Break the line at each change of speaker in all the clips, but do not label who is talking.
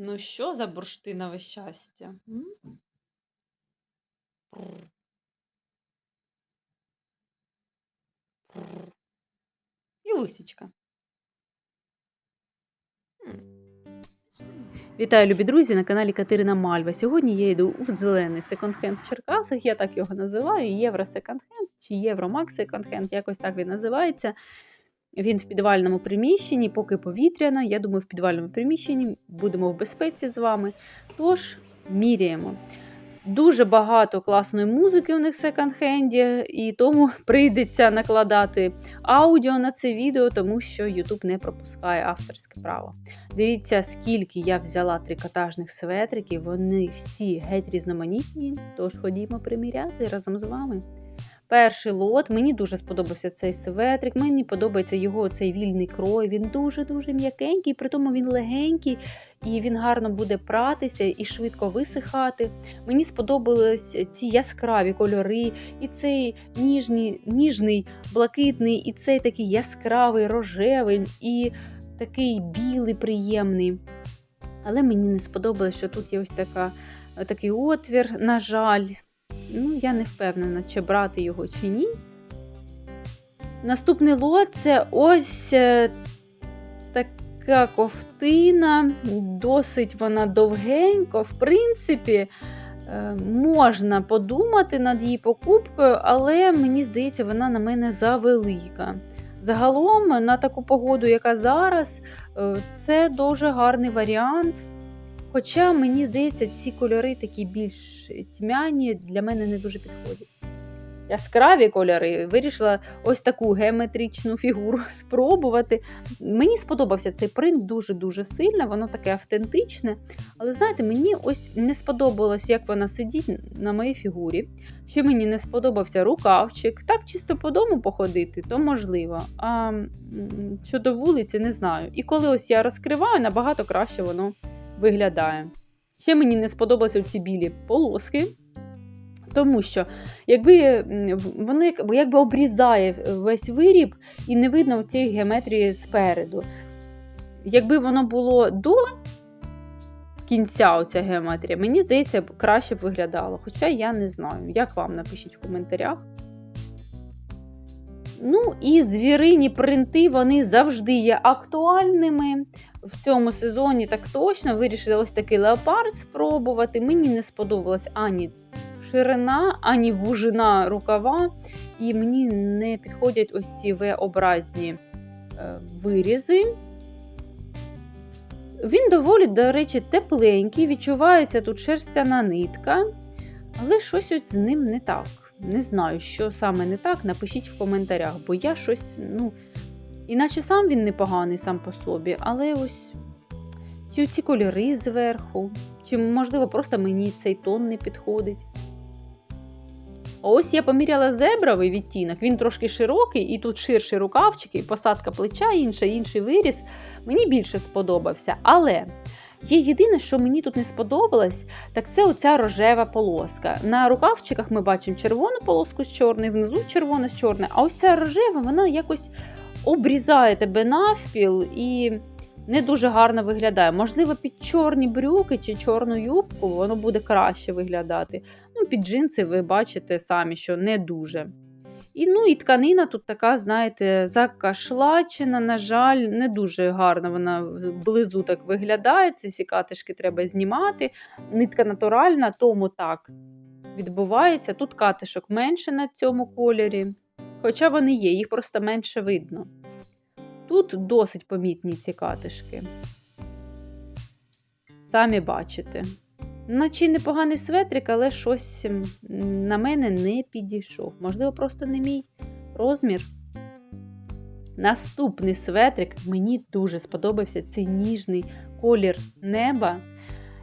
Ну що за бурштинове щастя? М? І лусічка. Вітаю, любі друзі, на каналі Катерина Мальва. Сьогодні я йду в зелений секонд-хенд в Черкасах. Я так його називаю. Євро секонд-хенд чи Євромакс секонд-хенд, якось так він називається. Він в підвальному приміщенні, поки повітряно. Я думаю, в підвальному приміщенні будемо в безпеці з вами. Тож, міряємо. Дуже багато класної музики у них в секонд-хенді, і тому прийдеться накладати аудіо на це відео, тому що YouTube не пропускає авторське право. Дивіться, скільки я взяла трикотажних светриків, вони всі геть різноманітні. Тож ходімо приміряти разом з вами. Перший лот, мені дуже сподобався цей светрик, мені подобається його цей вільний крой. Він дуже-дуже м'якенький, при тому він легенький і він гарно буде пратися і швидко висихати. Мені сподобались ці яскраві кольори, і цей ніжний, ніжний блакитний, і цей такий яскравий рожевий, і такий білий, приємний. Але мені не сподобалось, що тут є ось така, такий отвір, на жаль. Ну, я не впевнена, чи брати його, чи ні. Наступний лот це ось е, така ковтина, досить вона довгенька. В принципі, е, можна подумати над її покупкою, але мені здається, вона на мене завелика. Загалом, на таку погоду, яка зараз, е, це дуже гарний варіант. Хоча, мені здається, ці кольори такі більш тьмяні, для мене не дуже підходять. Яскраві кольори, вирішила ось таку геометричну фігуру спробувати. Мені сподобався цей принт дуже-дуже сильно, воно таке автентичне. Але знаєте, мені ось не сподобалось, як вона сидить на моїй фігурі. Ще мені не сподобався рукавчик. Так, чисто по дому походити, то можливо. А щодо вулиці, не знаю. І коли ось я розкриваю, набагато краще воно виглядає. Ще мені не сподобалися ці білі полоски, тому що якби воно якби обрізає весь виріб і не видно цієї геометрії спереду. Якби воно було до кінця оця геометрія, мені здається, краще б виглядало. Хоча я не знаю, як вам напишіть в коментарях. Ну і звірині принти вони завжди є актуальними. В цьому сезоні так точно вирішили ось такий леопард спробувати. Мені не сподобалась ані ширина, ані вужина рукава. І мені не підходять ось ці V-образні е, вирізи. Він доволі, до речі, тепленький, відчувається тут шерстяна нитка, але щось ось з ним не так. Не знаю, що саме не так, напишіть в коментарях, бо я щось, ну, іначе сам він непоганий сам по собі, але ось чи ці кольори зверху, чи, можливо, просто мені цей тон не підходить. Ось я поміряла зебровий відтінок, він трошки широкий, і тут ширші рукавчики, посадка плеча, інша, інший виріс. Мені більше сподобався. Але Є єдине, що мені тут не сподобалось, так це оця рожева полоска. На рукавчиках ми бачимо червону полоску з чорною, внизу червона з чорною, а ось ця рожева, вона якось обрізає тебе навпіл і не дуже гарно виглядає. Можливо, під чорні брюки чи чорну юбку воно буде краще виглядати. Ну, Під джинси ви бачите самі, що не дуже. І ну, і тканина тут така, знаєте, закашлачена, на жаль, не дуже гарно вона близу так виглядає. Ці всі катишки треба знімати. Нитка натуральна, тому так відбувається. Тут катишок менше на цьому кольорі. Хоча вони є, їх просто менше видно. Тут досить помітні ці катишки. Самі бачите. Наче непоганий светрик, але щось на мене не підійшов. Можливо, просто не мій розмір. Наступний светрик мені дуже сподобався цей ніжний колір неба.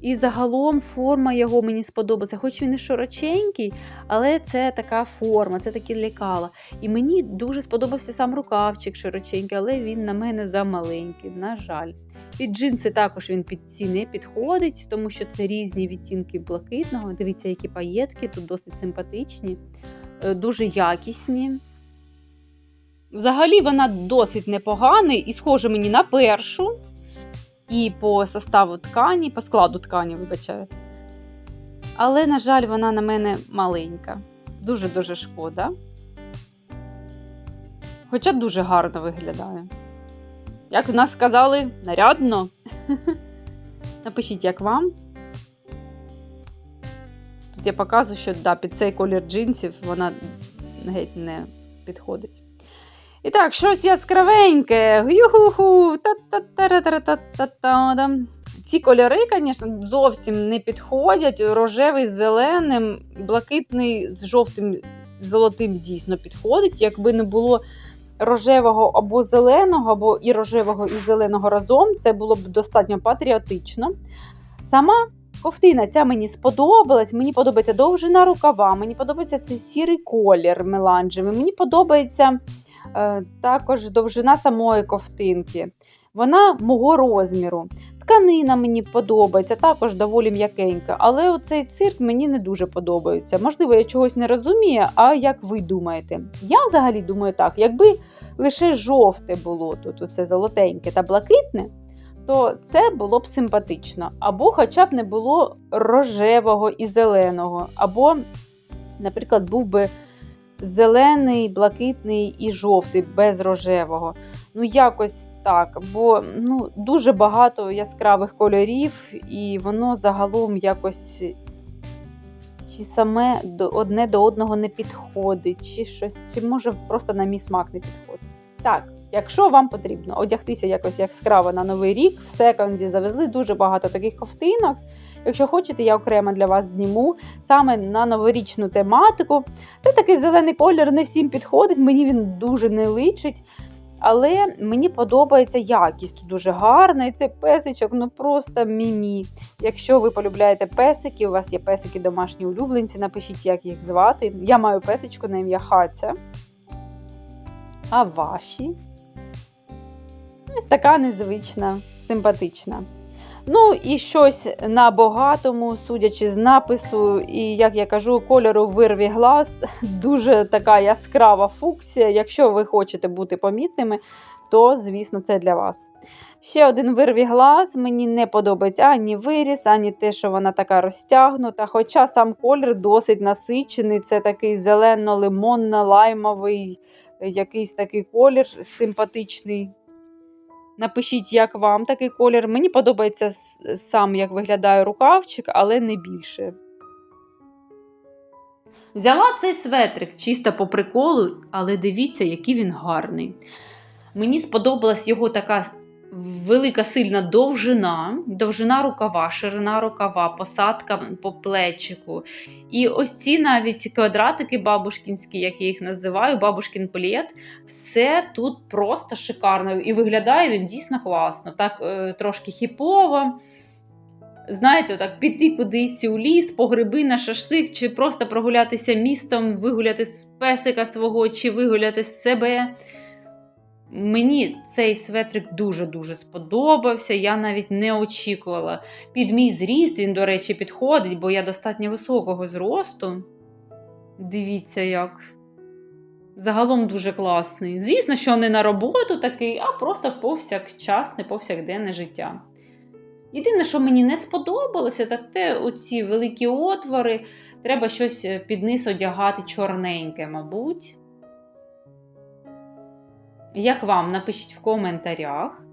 І загалом форма його мені сподобалася. Хоч він і широченький, але це така форма, це такі лікала. І мені дуже сподобався сам рукавчик широченький, але він на мене замаленький, на жаль. Під джинси також він під ці не підходить, тому що це різні відтінки блакитного. Дивіться, які паєтки, тут досить симпатичні, е, дуже якісні. Взагалі, вона досить непогана і схожа мені на першу. і по составу ткані, по складу ткані, вибачаю. Але, на жаль, вона на мене маленька. Дуже-дуже шкода. Хоча дуже гарно виглядає. Як в нас сказали, нарядно. Напишіть, як вам. Тут я показую, що да, під цей колір джинсів вона геть не підходить. І так, щось яскравеньке. Юху-ху. Ці кольори, звісно, зовсім не підходять. Рожевий з зеленим, блакитний з жовтим золотим дійсно підходить. Якби не було рожевого або зеленого, або і рожевого, і зеленого разом, це було б достатньо патріотично. Сама ковтина ця мені сподобалась. Мені подобається довжина рукава, мені подобається цей сірий колір меланжевий, мені подобається е, також довжина самої ковтинки. Вона мого розміру. Тканина мені подобається, також доволі м'якенька, але оцей цирк мені не дуже подобається. Можливо, я чогось не розумію, а як ви думаєте? Я взагалі думаю так, якби лише жовте було тут, оце золотеньке та блакитне, то це було б симпатично. Або хоча б не було рожевого і зеленого, або, наприклад, був би зелений, блакитний і жовтий без рожевого. Ну, якось так, бо ну, дуже багато яскравих кольорів, і воно загалом якось чи саме одне до одного не підходить, чи щось, чи може просто на мій смак не підходить. Так, якщо вам потрібно одягтися якось яскраво на новий рік, в секонді завезли дуже багато таких ковтинок. Якщо хочете, я окремо для вас зніму саме на новорічну тематику. Це такий зелений колір, не всім підходить, мені він дуже не личить. Але мені подобається якість дуже гарна, і цей песичок ну просто мімі. Якщо ви полюбляєте песики, у вас є песики домашні улюбленці, напишіть, як їх звати. Я маю песичку на ім'я Хаця. А ваші? Ось така незвична, симпатична. Ну, і щось на багатому, судячи з напису, і, як я кажу, кольору вирві глаз, дуже така яскрава фуксія. Якщо ви хочете бути помітними, то, звісно, це для вас. Ще один вирві глаз. Мені не подобається ані виріс, ані те, що вона така розтягнута. Хоча сам колір досить насичений, це такий зелено-лимонно-лаймовий, якийсь такий колір симпатичний. Напишіть, як вам такий колір. Мені подобається сам, як виглядає рукавчик, але не більше. Взяла цей светрик чисто по приколу, але дивіться, який він гарний. Мені сподобалась його така велика сильна довжина, довжина рукава, ширина рукава, посадка по плечику. І ось ці навіть квадратики бабушкінські, як я їх називаю, бабушкін плєт, все тут просто шикарно. І виглядає він дійсно класно. Так е, трошки хіпово. Знаєте, так піти кудись у ліс, по гриби на шашлик, чи просто прогулятися містом, вигуляти песика свого, чи вигуляти себе. Мені цей светрик дуже-дуже сподобався. Я навіть не очікувала. Під мій зріст він, до речі, підходить, бо я достатньо високого зросту. Дивіться, як. Загалом дуже класний. Звісно, що не на роботу такий, а просто в повсякчасне, повсякденне життя. Єдине, що мені не сподобалося, так те оці великі отвори. Треба щось під низ одягати чорненьке, мабуть. Як вам? Напишіть в коментарях.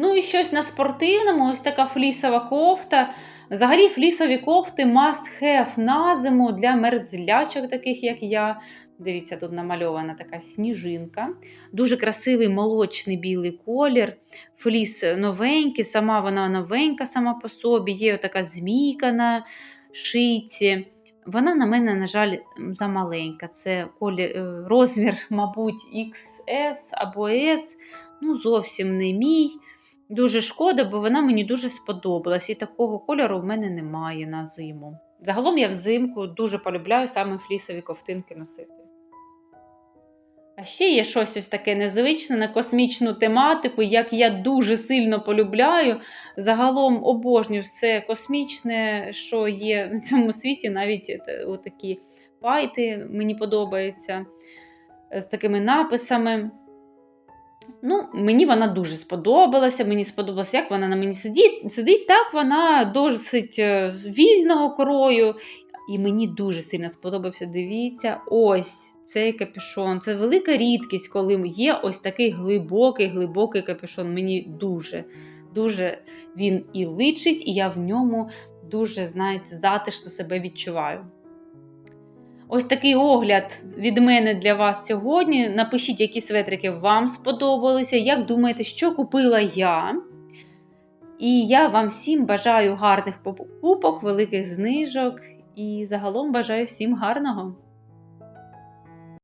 Ну і щось на спортивному, ось така флісова кофта. Взагалі, флісові кофти must have на зиму для мерзлячок, таких як я. Дивіться, тут намальована така сніжинка. Дуже красивий молочний білий колір. Фліс новенький, сама вона новенька сама по собі. Є така змійка на шийці. Вона на мене, на жаль, замаленька. Це колір, розмір, мабуть, XS або S. Ну, зовсім не мій. Дуже шкода, бо вона мені дуже сподобалась. І такого кольору в мене немає на зиму. Загалом я взимку дуже полюбляю саме флісові ковтинки носити. А ще є щось ось таке незвичне на космічну тематику, як я дуже сильно полюбляю. Загалом обожнюю все космічне, що є на цьому світі, навіть е, такі файти мені подобаються з такими написами. Ну, Мені вона дуже сподобалася. Мені сподобалося, як вона на мені сидить. сидить. Так, вона досить е, вільного крою. І мені дуже сильно сподобався. Дивіться, ось цей капюшон. Це велика рідкість, коли є ось такий глибокий, глибокий капюшон. Мені дуже, дуже він і личить, і я в ньому дуже, знаєте, затишно себе відчуваю. Ось такий огляд від мене для вас сьогодні. Напишіть, які светрики вам сподобалися, як думаєте, що купила я. І я вам всім бажаю гарних покупок, великих знижок і загалом бажаю всім гарного!